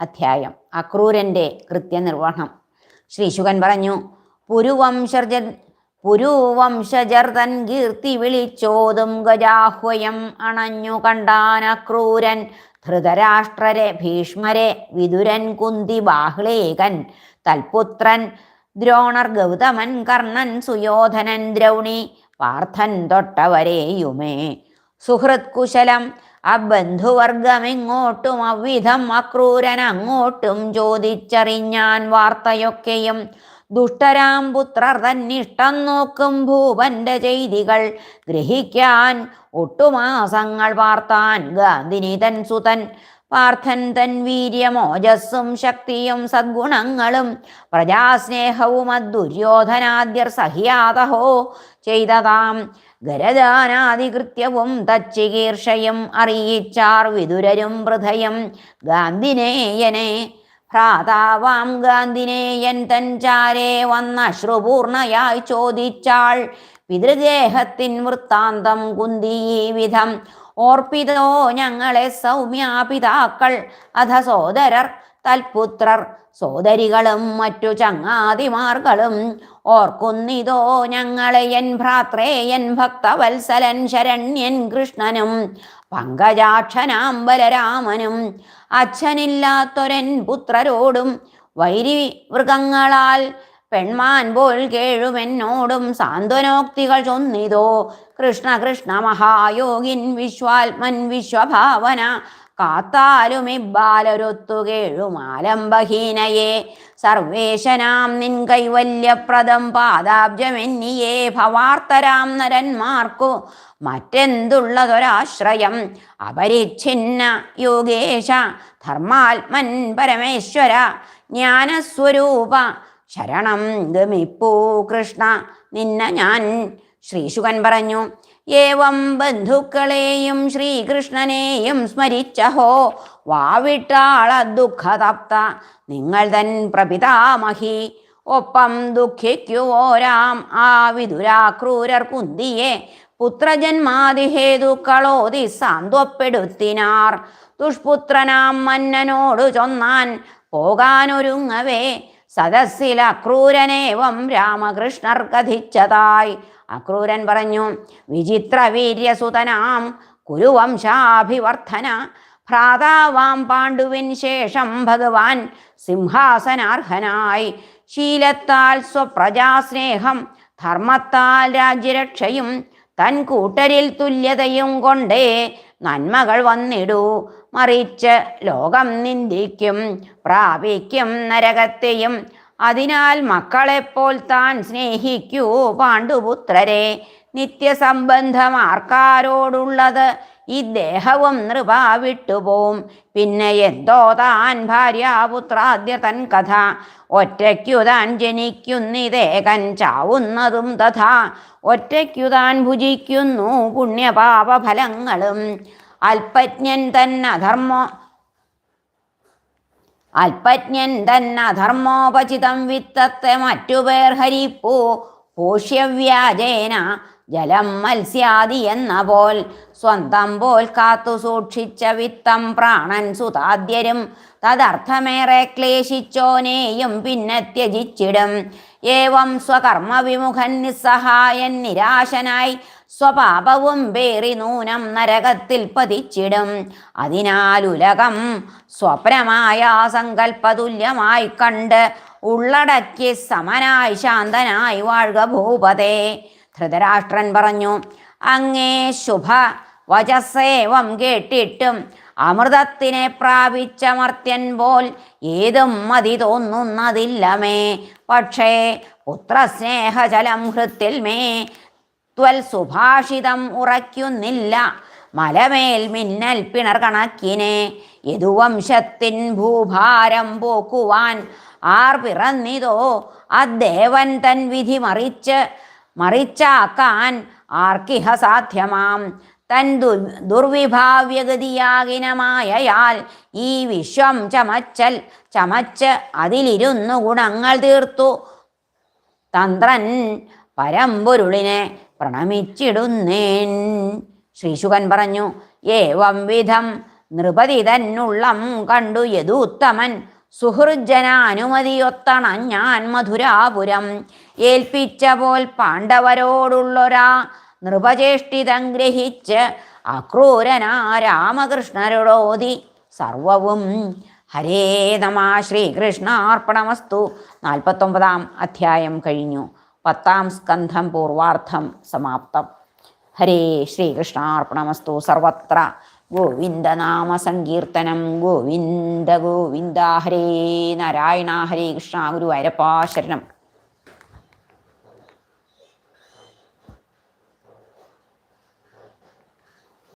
അധ്യായം. അക്രൂരന്റെ കൃത്യനിർവഹണം. ശ്രീശുഖൻ പറഞ്ഞു പുരുവംശർജ പുരുവംശജർ തൻ കീർത്തി വിളിച്ചോതും ഗജാഹ്വയം അണഞ്ഞു കണ്ടാൻ അക്രൂരൻ. ധൃതരാഷ്ട്രരെ ഭീഷ്മരെ വിദുരൻ കുന്തി ബാഹ്ലേകൻ തൽപുത്രൻ ദ്രോണർ ഗൗതമൻ കർണൻ സുയോധനൻ ദ്രൗണി. പാർത്ഥൻ തൊട്ടവരെയുമേ. സുഹൃത് കുശലം അബന്ധുവർഗമെങ്ങോട്ടും അവിധം അക്രൂരൻ അങ്ങോട്ടും ചോദിച്ചറിഞ്ഞാൻ വാർത്തയൊക്കെയും ദുഷ്ടരാം പുത്രർ തന്നിഷ്ടം നോക്കും ഭൂപന്റെ ചെയ്തികൾ ഗ്രഹിക്കാൻ ഒട്ടുമാസങ്ങൾ വാർത്താൻ ഗാന്ധിനി തൻ സുതൻ പാർത്ഥൻ തൻ വീര്യമോജസ്സും ശക്തിയും സദ്ഗുണങ്ങളും പ്രജാസ്നേഹവും അദുര്യോധനാദ്യർ സഹിയാതഹോ ചെയ്തതാം. ഗരദാനാദികൃത്യവും തച്ചികീർഷയും അറിയിച്ചാർ വിതുരരും ഹൃദയം. ഗാന്ധിനേയനെ ഭ്രാതാവാം ഗാന്ധിനേയൻ തൻ ചാരേ വന്ന അശ്രുപൂർണയായി ചോദിച്ചാൾ. പിതൃദേഹത്തിൻ വൃത്താന്തം കുന്തി ഈ വിധം ഓർപ്പിതോ ഞങ്ങളെ സൗമ്യാപിതാക്കൾ. അധ സോദരർ തൽപുത്രർ സോദരികളും മറ്റു ചങ്ങാതിമാർകളും. ഓർക്കുന്നിതോ ഞങ്ങളെ എൻ ഭ്രാത്രേ എൻ ഭക്തവത്സലൻ ശരണ്യൻ കൃഷ്ണനും പങ്കജാക്ഷനാം ബലരാമനും അച്ഛനില്ലാത്തൊരൻ പുത്രരോടും വൈരി മൃഗങ്ങളാൽ പെൺമാൻ പോൽ കേഴുമെന്നോടും സാന്ത്വനോക്തികൾ ചൊന്നിതോ. കൃഷ്ണ കൃഷ്ണ മഹായോഗിൻ വിശ്വാത്മൻ വിശ്വഭാവന. കാത്താലും ഇബ്ബാലൊരൊത്തു കേഴുമാലംബഹീനയെ സർവേശനാം നിൻ കൈവല്യപ്രദം പാദാബ്ജമെന്നിയേ. ഭവാർത്തരാം നരന്മാർക്കു മറ്റെന്തുള്ളതൊരാശ്രയം. അപരിച്ഛിന്ന യോഗേശ ധർമാത്മൻ പരമേശ്വര ജ്ഞാനസ്വരൂപ ശരണം ഗമിപ്പൂ കൃഷ്ണ നിന്ന ഞാൻ. ശ്രീശുകൻ പറഞ്ഞു ഏവം ബന്ധുക്കളെയും ശ്രീകൃഷ്ണനെയും സ്മരിച്ചഹോ വാവിട്ടാള ദുഃഖതപ്ത നിങ്ങൾ തൻ പ്രപിതാമഹി. ഒപ്പം ദുഃഖിക്കുവോരാം ആ വിതുരാക്രൂരർ കുന്തിയെ പുത്രജന്മാതിഹേതുക്കളോതി സാന്ത്വപ്പെടുത്തിനാർ. ദുഷ്പുത്രനാം മന്നനോടു ചൊന്നാൻ പോകാനൊരുങ്ങവേ സദസ്സിൽ അക്രൂരനേവം രാമകൃഷ്ണർ കഥിച്ചതായി. അക്രൂരൻ പറഞ്ഞു വിചിത്ര വീര്യസുതനാം കുരുവംശാഭിവർദ്ധന ഭ്രാതാവാം പാണ്ഡുവിൻ ശേഷം ഭഗവാൻ സിംഹാസനാർഹനായി. ശീലത്താൽ സ്വപ്രജാസ്നേഹം ധർമ്മത്താൽ രാജ്യരക്ഷയും തൻ കൂട്ടരിൽ തുല്യതയും കൊണ്ടേ നന്മകൾ വന്നിടൂ. മറിച്ച് ലോകം നിന്ദിക്കും പ്രാപിക്കും നരകത്തെയും. അതിനാൽ മക്കളെപ്പോൾ താൻ സ്നേഹിക്കൂ പാണ്ഡുപുത്രരെ. നിത്യസംബന്ധമാർക്കാരോടുള്ളത് ഈ ദേഹവും നൃപ വിട്ടുപോം പിന്നെ എന്തോ താൻ ഭാര്യാപുത്രാദ്യ തൻ കഥ. ഒറ്റയ്ക്കു താൻ ജനിക്കുന്നിതേകൻ ചാവുന്നതും തഥ. ഒറ്റയ്ക്കു താൻ ഭുജിക്കുന്നു പുണ്യപാപ ഫലങ്ങളും അല്പജ്ഞൻ തന്നധർമ്മോ അല്പജ്ഞൻ തന്നധർമ്മോപചിതം വിത്തത്തെ മറ്റുപേർ ഹരിപ്പൂ. പോഷ്യവ്യാജേന ജലം മത്സ്യാദി എന്ന പോൽ സ്വന്തം പോൽ കാത്തു സൂക്ഷിച്ച വിത്തം പ്രാണൻ സുതാദ്യരും. തദർത്ഥമേറെ ക്ലേശിച്ചോനെയും പിന്നെ ത്യജിച്ചിടും. ഏവം സ്വകർമ്മ വിമുഖൻ നിസ്സഹായൻ നിരാശനായി സ്വപാപവും പേറി നൂനം നരകത്തിൽ പതിച്ചിടും. അതിനാലുലകം സ്വപ്നമായ സങ്കല്പതുല്യമായി കണ്ട് ഉള്ളടക്കി സമനായി ശാന്തനായി വാഴുക ഭൂപതേ. ധൃതരാഷ്ട്രൻ പറഞ്ഞു അങ്ങേ ശുഭ വചസേവം കേട്ടിട്ടും അമൃതത്തിനെ പ്രാപിച്ച മർത്യൻ പോൽ ഏതും മതി തോന്നുന്നതില്ലമേ. പക്ഷേ പുത്രസ്നേഹജലം ഹൃത്തിൽ മേ ത്വൽ സുഭാഷിതം ഉറയ്ക്കുന്നില്ല. മലമേൽ മിന്നൽ പിണർ കണക്കിനെ യദുവംശത്തിൻ ഭൂഭാരം പോക്കുവാൻ ആർ പിറന്നിതോ? അദ്ദേവൻ തൻ വിധി മറിച്ച് മറിച്ചാക്കാൻ ആർക്കിഹ സാധ്യമാം. തൻ ദു ദുർവിഭാവ്യഗതിയാകിനമായയാൽ ഈ വിശ്വം ചമച്ചൽ ചമച്ച് അതിലിരുന്നു ഗുണങ്ങൾ തീർത്തു. തന്ത്രൻ പരമ്പൊരുളിനെ പ്രണമിച്ചിടുന്നേൻ. ശ്രീശുകൻ പറഞ്ഞു ഏവം വിധം നൃപതി തന്നുള്ളം കണ്ടു യദൂത്തമൻ. സുഹൃജനാനുമതിയൊത്തണ ഞാൻ മധുരാപുരം. ഏൽപ്പിച്ച പോൽ പാണ്ഡവരോടുള്ളൊരാ നൃപചേഷ്ടിതം ഗ്രഹിച്ച് അക്രൂരനാ രാമകൃഷ്ണരോടോതി സർവവും ഹരേ നമ ശ്രീകൃഷ്ണാർപ്പണമസ്തു. നാൽപ്പത്തൊമ്പതാം അധ്യായം കഴിഞ്ഞു. പത്താം സ്കന്ധം പൂർവാർത്ഥം സമാപ്തം. ഹരേ ശ്രീകൃഷ്ണാർപ്പണമസ്തു സർവത്ര. ഗോവിന്ദനാമ സങ്കീർത്തനം ഗോവിന്ദ ഗോവിന്ദ. ഹരേ നാരായണ. ഹരേ കൃഷ്ണ. ഗുരുവായൂരപ്പാ. ശരണം.